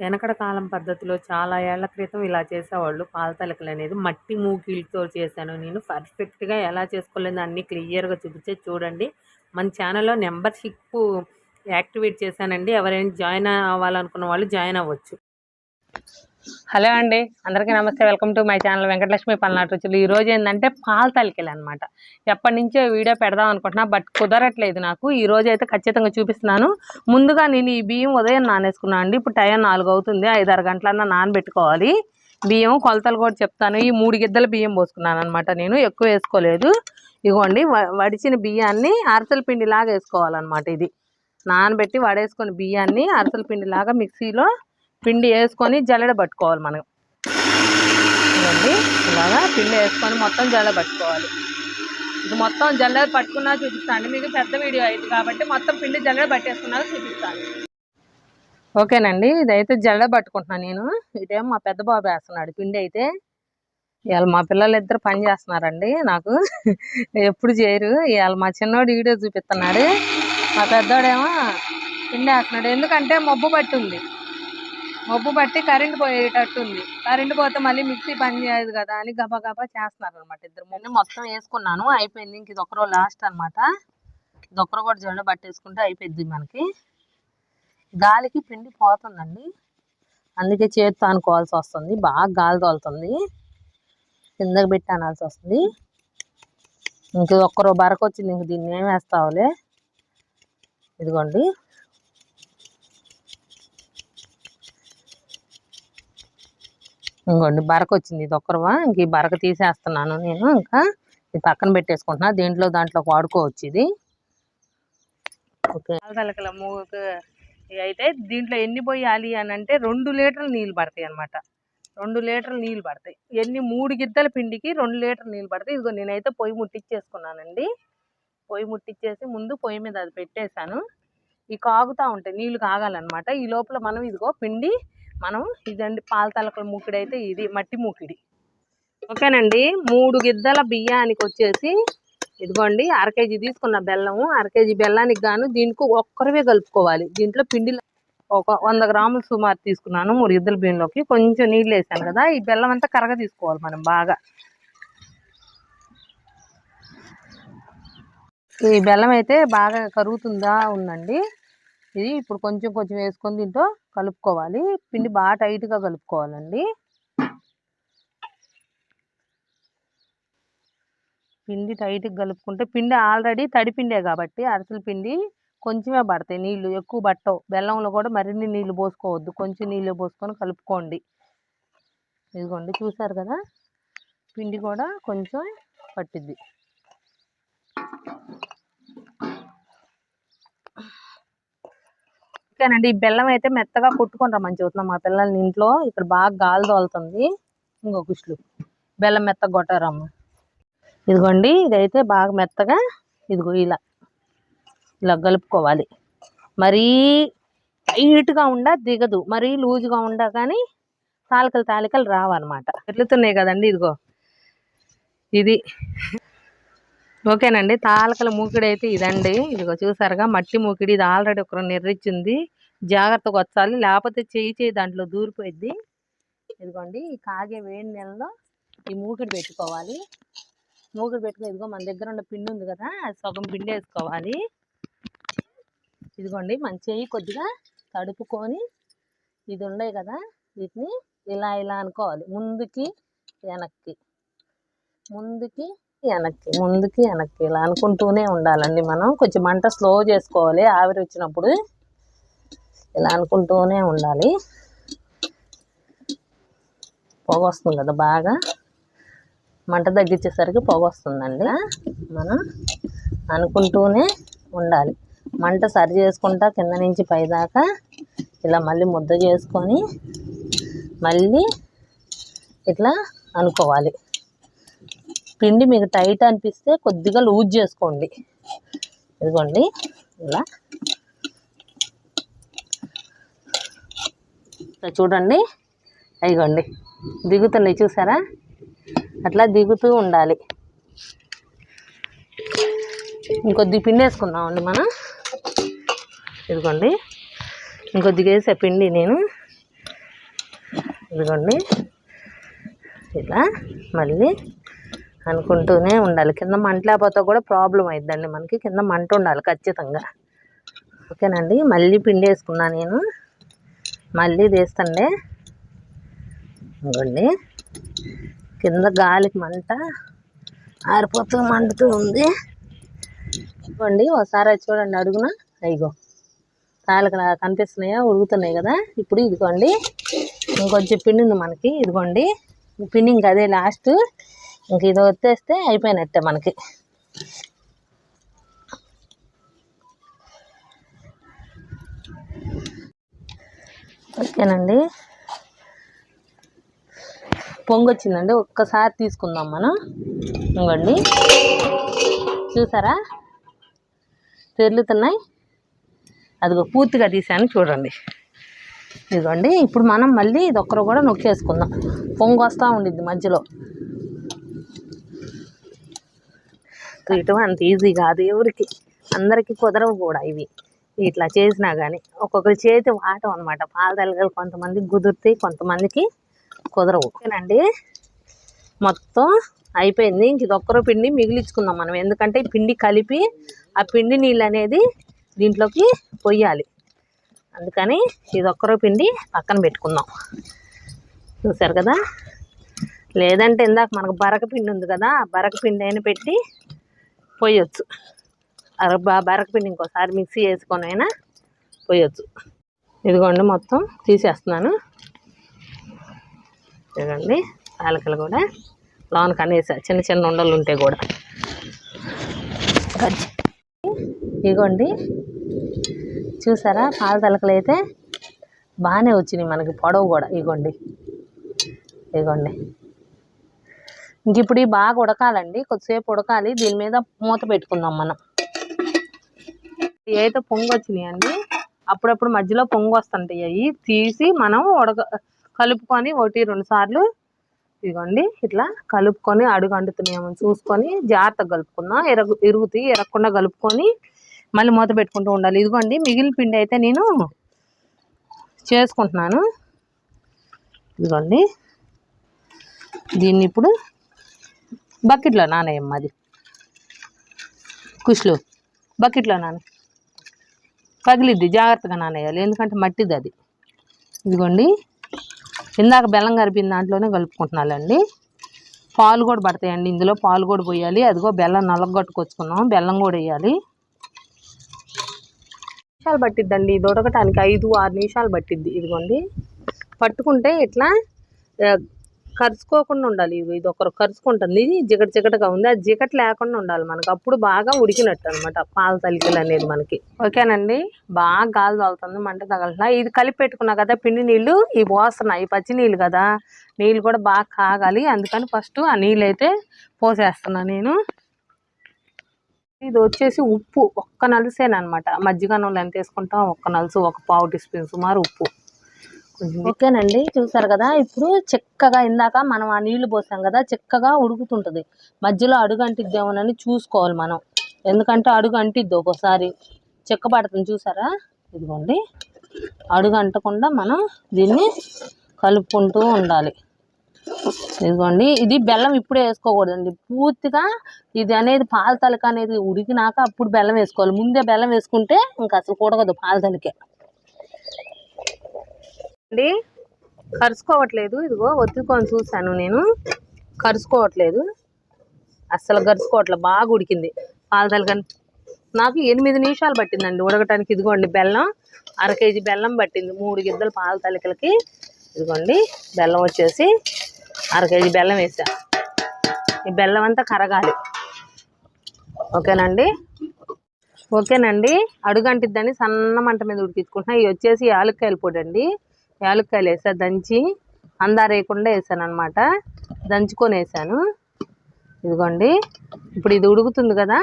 వెనకడ కాలం పద్ధతిలో చాలా ఏళ్ళ క్రితం ఇలా చేసేవాళ్ళు. పాల తలకలు అనేది మట్టి మూకీలతో చేశాను నేను. పర్ఫెక్ట్గా ఎలా చేసుకోలేదు అన్నీ క్లియర్గా చూపించే చూడండి. మన ఛానల్లో నెంబర్షిప్ యాక్టివేట్ చేశానండి. ఎవరైనా జాయిన్ అవ్వాలనుకున్న వాళ్ళు జాయిన్ అవ్వచ్చు. హలో అండి అందరికీ నమస్తే. Welcome to my channel Venkatalakshmi పల్నాటి రుచులు. ఈరోజు ఏంటంటే పాల తలికలు అనమాట ఎప్పటి నుంచో వీడియో పెడదాం అనుకుంటున్నా బట్ కుదరట్లేదు నాకు. ఈ రోజు అయితే ఖచ్చితంగా చూపిస్తున్నాను. ముందుగా నేను ఈ బియ్యం ఉదయం నానేసుకున్నాను అండి. ఇప్పుడు టైం నాలుగు అవుతుంది ఐదారు గంటలన్నా నానబెట్టుకోవాలి. బియ్యం కొలతలు కూడా చెప్తాను. ఈ మూడు గిద్దల బియ్యం పోసుకున్నాను అనమాట నేను. ఎక్కువ వేసుకోలేదు. ఇగోండి వడిచిన బియ్యాన్ని అరసల పిండిలాగా వేసుకోవాలన్నమాట ఇది. నానబెట్టి వడేసుకొని బియ్యాన్ని అరసల పిండిలాగా మిక్సీలో పిండి వేసుకొని జల్లెడ పట్టుకోవాలి మనం. చూడండి ఇలాగా పిండి వేసుకొని మొత్తం జల్లెడ పట్టుకోవాలి. ఇది మొత్తం జల్లెడ పట్టుకున్నా చూపిస్తాను. మీకు పెద్ద వీడియో అయింది కాబట్టి మొత్తం పిండి జల్లెడ పట్టేసుకున్నా చూపిస్తాను. ఓకేనండి. ఇదైతే జల్లెడ పట్టుకుంటున్నాను నేను. ఇదేమో మా పెద్ద బాబు వేస్తున్నాడు. పిండి అయితే ఇవాళ మా పిల్లలు ఇద్దరు పని చేస్తున్నారండి నాకు. ఎప్పుడు చేయరు. ఇవాళ మా చిన్నోడు వీడియో చూపిస్తున్నాడు. మా పెద్దోడేమో పిండి వేస్తున్నాడు. ఎందుకంటే మబ్బు పట్టి ఉంది మబ్బు పట్టి కరెంట్ పోయేటట్టు ఉంది కరెంట్ పోతే మళ్ళీ మిక్సీ పని చేయదు కదా అని గబా గబా చేస్తున్నారు అనమాట ఇద్దరు ముందు మొత్తం వేసుకున్నాను అయిపోయింది. ఇంక ఇది ఒకరో లాస్ట్ అనమాట ఇది ఒకరో కూడా జడ పట్టేసుకుంటే అయిపోయింది మనకి. గాలికి పిండి పోతుందండి. అందుకే చేతితో అనుకోవాల్సి వస్తుంది. బాగా గాలి తోలుతుంది. కిందకి పెట్టి అనాల్సి వస్తుంది. ఇంక ఒక్కరో బరకు వచ్చింది ఇంక దీన్ని ఏం వేస్తావులే? ఇదిగోండి. ఇంకోండి బరక వచ్చింది ఇది ఒక్కరవా? ఇంక ఈ బరక తీసేస్తున్నాను నేను ఇంకా ఇది పక్కన పెట్టేసుకుంటున్నా దీంట్లో దాంట్లో వాడుకోవచ్చు ఇది ఓకే. తలకల మూగకు అయితే దీంట్లో ఎన్ని పోయాలి అని అంటే రెండు లీటర్లు నీళ్ళు పడతాయి అన్నమాట. రెండు లీటర్లు నీళ్ళు పడతాయి. ఎన్ని మూడు గిద్దల పిండికి రెండు లీటర్లు నీళ్ళు పడతాయి. ఇదిగో నేనైతే పొయ్యి ముట్టించేసుకున్నానండి పొయ్యి ముట్టించేసి ముందు పొయ్యి మీద అది పెట్టేశాను. ఈ కాగుతూ ఉంటాయి నీళ్ళు కాగాలన్నమాట. ఈ లోపల మనం ఇదిగో పిండి మనం ఇదండి పాల తలకల మూకిడి అయితే ఇది మట్టి మూకిడి. ఓకేనండి మూడు గిద్దల బియ్యానికి వచ్చేసి ఇదిగోండి అర కేజీ తీసుకున్న బెల్లము అర కేజీ బెల్లానికి గాను దీనికి ఒక్కరివే కలుపుకోవాలి. దీంట్లో పిండి ఒక వంద గ్రాములు సుమారు తీసుకున్నాను మూడు గిద్దల బియ్యంలోకి. కొంచెం నీళ్ళు వేసాను కదా ఈ బెల్లం అంతా కరగ తీసుకోవాలి మనం బాగా. ఈ బెల్లం అయితే బాగా కరుగుతుందా ఉందండి. ఇది ఇప్పుడు కొంచెం కొంచెం వేసుకొని దీంట్లో కలుపుకోవాలి. పిండి బాగా టైట్గా కలుపుకోవాలండి. పిండి టైట్గా కలుపుకుంటే పిండి ఆల్రెడీ తడి పిండే కాబట్టి అరసల పిండి కొంచెమే పడతాయి. నీళ్ళు ఎక్కువ పట్టవు. బెల్లంలో కూడా మరిన్ని నీళ్ళు పోసుకోవద్దు. కొంచెం నీళ్ళు పోసుకొని కలుపుకోండి. ఇదిగోండి చూసారు కదా? పిండి కూడా కొంచెం పట్టిద్ది. ఓకేనండి ఈ బెల్లం అయితే మెత్తగా కొట్టుకొని రమ్మని చెబుతున్నాం మా పిల్లల్ని ఇంట్లో. ఇక్కడ బాగా గాలి తోలుతుంది. ఇంకో కుషులు. బెల్లం మెత్తగా కొట్టారమ్మ. ఇదిగోండి ఇదైతే బాగా మెత్తగా ఇదిగో ఇలా ఇలా కలుపుకోవాలి. మరీ టైట్గా ఉండ దిగదు. మరీ లూజుగా ఉండ కానీ తాలికలు తాలికలు రావన్నమాట. ఎట్లుతున్నాయి కదండి ఇదిగో. ఇది ఓకేనండి. తాలకల మూకిడి అయితే ఇదండి. ఇదిగో చూసారుగా మట్టి మూకిడి. ఇది ఆల్రెడీ ఒకరు నిర్రిచ్చింది. జాగ్రత్తగా వచ్చాలి. లేకపోతే చేయి చేయి దాంట్లో దూరిపోయిద్ది. ఇదిగోండి. ఈ కాగే వేడి నెలలో ఈ మూకిడి పెట్టుకోవాలి. మూకిడి పెట్టుకుని ఇదిగో మన దగ్గర ఉన్న పిండి ఉంది కదా అది సగం పిండి వేసుకోవాలి. ఇదిగోండి. మన చేయి కొద్దిగా తడుపుకొని ఇది ఉన్నాయి కదా వీటిని ఇలా ఇలా అనుకోవాలి. ముందుకి వెనక్కి. ముందుకి వెనక్కి ముందుకి వెనక్కి ఇలా అనుకుంటూనే ఉండాలండి మనం. కొంచెం మంట స్లో చేసుకోవాలి. ఆవిరి వచ్చినప్పుడు ఇలా అనుకుంటూనే ఉండాలి. పొగ వస్తుంది కదా బాగా. మంట తగ్గించేసరికి పొగ వస్తుందండి. మనం అనుకుంటూనే ఉండాలి. మంట సరి చేసుకుంటా కింద నుంచి పైదాకా ఇలా మళ్ళీ ముద్ద చేసుకొని మళ్ళీ ఇట్లా అనుకోవాలి. పిండి మీకు టైట్ అనిపిస్తే కొద్దిగా లూజ్ చేసుకోండి. ఇదిగోండి. ఇలా. ఇట్లా చూడండి. అయ్యండి దిగుతున్నాయి చూసారా? అట్లా దిగుతూ ఉండాలి. ఇంకొద్ది పిండి వేసుకుందామండి మనం. ఇదిగోండి. ఇంకొద్దిగా వేసే పిండి నేను. ఇదిగోండి. ఇలా. మళ్ళీ. అనుకుంటూనే ఉండాలి. కింద మంట లేకపోతే కూడా ప్రాబ్లం అయిద్దండి మనకి. కింద మంట ఉండాలి ఖచ్చితంగా. ఓకేనండి? మళ్ళీ పిండి వేసుకున్నా నేను. మళ్ళీ తీస్తండి ఇదిగోండి. కింద గాలికి మంట ఆరిపోతూ మండుతూ ఉంది. ఇవ్వండి ఒకసారి చూడండి అడుగున. అయ్యో కాయలు కనిపిస్తున్నాయా? ఉడుగుతున్నాయి కదా. ఇప్పుడు ఇదిగోండి ఇంకొంచెం పిండి ఉంది మనకి. ఇదిగోండి పిండి ఇంకా అదే లాస్ట్ ఇంక ఇది వచ్చేస్తే అయిపోయినట్టే మనకి. ఓకేనండి. పొంగొచ్చిందండి. ఒక్కసారి తీసుకుందాం మనం. ఇవ్వండి. చూసారా? తెరులుతున్నాయి. అదిగో పూర్తిగా తీసాను చూడండి. ఇదిగోండి. ఇప్పుడు మనం మళ్ళీ ఇది ఒక్కరు కూడా నొక్కేసుకుందాం. పొంగు వస్తూ ఉండిద్ది మధ్యలో. ఇటు అంత ఈజీ కాదు. ఎవరికి అందరికీ కుదరవు కూడా ఇవి. ఇట్లా చేసినా కానీ ఒక్కొక్కరి చేతి వాటం అనమాట పాల కొంతమందికి కుదురుతాయి కొంతమందికి కుదరవు. ఓకేనండి. మొత్తం అయిపోయింది. ఇంక ఇది ఒక్కరో పిండి మిగిలించుకుందాం మనం. ఎందుకంటే పిండి కలిపి ఆ పిండి నీళ్ళు అనేది దీంట్లోకి పొయ్యాలి అందుకని ఇది ఒక్కరో పిండి పక్కన పెట్టుకుందాం. చూసారు కదా? లేదంటే ఇందాక మనకు బరక పిండి ఉంది కదా బరక పిండి అయినా పెట్టి పోయొచ్చు. అర- బ- పిండి ఇంకోసారి మిక్సీ వేసుకొని అయినా పోయొచ్చు. ఇదిగోండి మొత్తం తీసేస్తున్నాను. ఇదిగోండి పాలకలు కూడా లోనకి కనేసా చిన్న చిన్న ఉండలు ఉంటాయి కూడా. ఇదిగోండి చూసారా? పాల తలకలు అయితే బాగానే వచ్చినాయి మనకి పొడవు కూడా. ఇగోండి ఇగోండి ఇంక ఇప్పుడు ఇవి బాగా ఉడకాలండి కొద్దిసేపు ఉడకాలి. దీని మీద మూత పెట్టుకుందాం మనం. ఇవి అయితే పొంగు వచ్చినాయండి అప్పుడప్పుడు మధ్యలో పొంగు వస్తుంటాయి. అవి తీసి మనం ఉడక కలుపుకొని ఒకటి రెండు సార్లు ఇదిగోండి ఇట్లా కలుపుకొని అడుగు అంటుతున్నాయేమో చూసుకొని జాగ్రత్తగా కలుపుకుందాం. ఎరగు ఇరుగుతాయి ఎరగకుండా కలుపుకొని మళ్ళీ మూత పెట్టుకుంటూ ఉండాలి. ఇదిగోండి మిగిలిన పిండి అయితే నేను చేసుకుంటున్నాను. ఇదిగోండి దీన్ని ఇప్పుడు బకెట్లో నానేయమ్మ అది. కుష్లు బకెట్లో నానే. పగిలిద్ది జాగ్రత్తగా నానేయాలి ఎందుకంటే మట్టిది అది. ఇదిగోండి ఇందాక బెల్లం కరిపిన దాంట్లోనే కలుపుకుంటున్నానండి. పాలు కూడా పడతాయండి ఇందులో పాలు కూడా పోయాలి. అదిగో బెల్లం నలగొట్టుకొచ్చుకున్నాం బెల్లం కూడా వేయాలి. నిమిషాలు పట్టిద్దండి ఇది ఉడకటానికి ఐదు ఆరు నిమిషాలు పట్టిద్ది. ఇదిగోండి పట్టుకుంటే ఇట్లా కరుచుకోకుండా ఉండాలి. ఇది ఒకరు కరుచుకుంటుంది. ఇది జిగట జిగటగా ఉంది. అది జిగట లేకుండా ఉండాలి మనకు. అప్పుడు బాగా ఉడికినట్టు అనమాట పాల తలికలు అనేది మనకి. ఓకేనండి? బాగా గాలి తగులుతుంది. మంట తగలట్లా ఇది కలిపి పెట్టుకున్నా కదా పిండి నీళ్ళు ఇవి పోస్తున్నాయి. ఈ పచ్చి నీళ్ళు కదా. నీళ్ళు కూడా బాగా కాగాలి. అందుకని ఫస్ట్ ఆ నీళ్ళు అయితే పోసేస్తున్నా నేను. ఇది వచ్చేసి ఉప్పు. ఒక్క నలుసేనమాట మజ్జిగన్నంలో ఎంత వేసుకుంటాం? ఒక్క నలుసు ఒక పావు టీ స్పూన్ సుమారు ఉప్పు. ఓకేనండి. చూసారు కదా ఇప్పుడు చక్కగా ఇందాక మనం ఆ నీళ్ళు పోసాం కదా చక్కగా ఉడుకుతుంటది. మధ్యలో అడుగు అంటిద్దేమోనని చూసుకోవాలి మనం. ఎందుకంటే అడుగు అంటిద్ది ఒక్కోసారి. చెక్క పడుతుంది చూసారా? ఇదిగోండి. అడుగు అంటకుండా మనం దీన్ని కలుపుకుంటూ ఉండాలి. ఇదిగోండి. ఇది బెల్లం ఇప్పుడే వేసుకోకూడదండి. పూర్తిగా ఇది అనేది పాల తలక అనేది ఉడికినాక అప్పుడు బెల్లం వేసుకోవాలి. ముందే బెల్లం వేసుకుంటే ఇంకా అసలు కూడగదు పాల తలకే. అండి. కరుచుకోవట్లేదు ఇదిగో ఒత్తుకొని చూశాను నేను. కరుచుకోవట్లేదు అస్సలు కరుచుకోవట్లేదు బాగా ఉడికింది. పాల కానీ నాకు ఎనిమిది నిమిషాలు పట్టిందండి ఉడకటానికి. ఇదిగోండి బెల్లం. అర కేజీ బెల్లం పట్టింది. మూడు గిద్దలు పాల తలికలకి. ఇదిగోండి బెల్లం వచ్చేసి అర కేజీ బెల్లం వేసా ఈ బెల్లం అంతా కరగాలి. ఓకేనండి? ఓకేనండి. అడుగంటిద్దని సన్న మంట మీద ఉడికించుకుంటున్నా. ఇవి వచ్చేసి యాలక్కాయల పొడి అండి. యాలక్కాయలు వేసా దంచి అందారేయకుండా వేసాను అనమాట దంచుకొని వేసాను. ఇదిగోండి ఇప్పుడు ఇది ఉడుకుతుంది కదా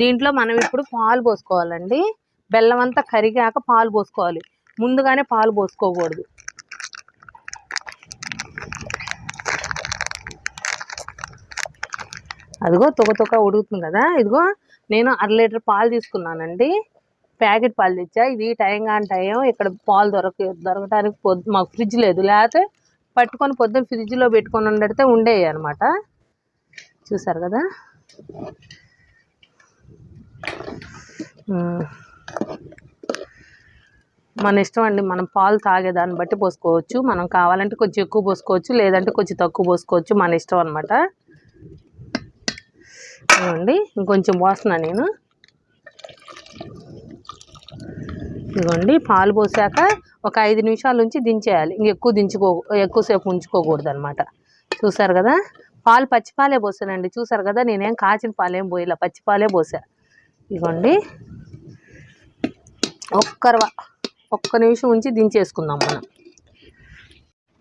దీంట్లో మనం ఇప్పుడు పాలు పోసుకోవాలండి. బెల్లం అంతా కరిగాక పాలు పోసుకోవాలి. ముందుగానే పాలు పోసుకోకూడదు. అదిగో తొక తొక ఉడుకుతుంది కదా ఇదిగో నేను అర లీటర్ పాలు తీసుకున్నానండి. ప్యాకెట్ పాలు తెచ్చా. ఇది టైం కాని టైం ఇక్కడ పాలు దొరక దొరకడానికి పొద్దు మాకు ఫ్రిడ్జ్ లేదు. లేకపోతే పట్టుకొని పొద్దున్న ఫ్రిడ్జ్లో పెట్టుకొని ఉండడితే ఉండేవి అనమాట చూసారు కదా? మన ఇష్టం అండి. మనం పాలు తాగేదాన్ని బట్టి పోసుకోవచ్చు. మనం కావాలంటే కొంచెం ఎక్కువ పోసుకోవచ్చు. లేదంటే కొంచెం తక్కువ పోసుకోవచ్చు. మన ఇష్టం అనమాట ఇదిగోండి. ఇంకొంచెం పోస్తున్నా నేను. ఇదిగోండి పాలు పోసాక ఒక ఐదు నిమిషాల నుంచి దించేయాలి. ఇంక ఎక్కువ దించుకో ఎక్కువసేపు ఉంచుకోకూడదు అనమాట చూసారు కదా? పాలు పచ్చిపాలే పోసానండి. చూసారు కదా? నేనేం కాచిన పాలేం పోయలే. పచ్చిపాలే పోసా. ఇదిగోండి. ఒక్కరు ఒక్క నిమిషం ఉంచి దించేసుకుందాం మనం.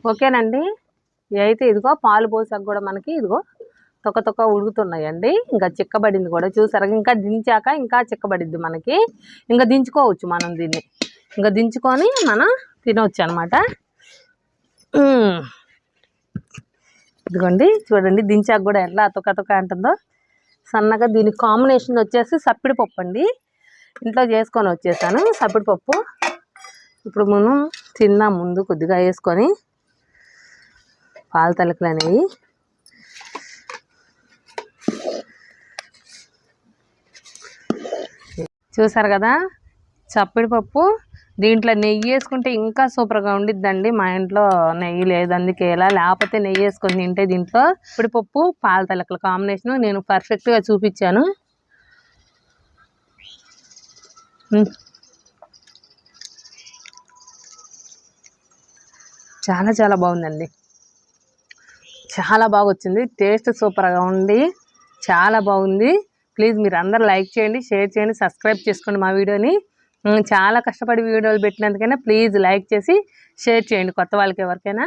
ఓకేనండి? అయితే ఇదిగో పాలు పోసాక కూడా మనకి ఇదిగో తొక్క తొక్క ఉడుకుతున్నాయండి. ఇంకా చిక్కబడింది కూడా. చూసారా? ఇంకా దించాక ఇంకా చిక్కబడిద్ది మనకి. ఇంకా దించుకోవచ్చు మనం దీన్ని. ఇంకా దించుకొని మనం తినవచ్చు అనమాట ఇదిగోండి చూడండి దించాక కూడా ఎట్లా తొక్క తొక్క అంటుందో. సన్నగా దీనికి కాంబినేషన్ వచ్చేసి సప్పిడి పప్పు అండి. ఇంట్లో చేసుకొని వచ్చేసాను. సప్పిడి పప్పు. ఇప్పుడు మనం తిన్నాం ముందు కొద్దిగా వేసుకొని. పాల తలకలు అనేవి చూసారు కదా? చప్పిడి పప్పు దీంట్లో నెయ్యి వేసుకుంటే ఇంకా సూపర్గా ఉండిద్దండి. మా ఇంట్లో నెయ్యి లేదు అందుకే ఇలా లేకపోతే నెయ్యి వేసుకొని తింటే దీంట్లో చప్పిడి పప్పు పాల తలకల కాంబినేషన్ నేను పర్ఫెక్ట్గా చూపించాను. చాలా చాలా బాగుందండి. చాలా బాగా వచ్చింది టేస్ట్ సూపర్గా ఉంది. చాలా బాగుంది. ప్లీజ్ మీరు అందరు లైక్ చేయండి షేర్ చేయండి సబ్స్క్రైబ్ చేసుకోండి మా వీడియోని. చాలా కష్టపడి వీడియోలు పెట్టినందుకైనా ప్లీజ్ లైక్ చేసి షేర్ చేయండి కొత్త వాళ్ళకి ఎవరికైనా.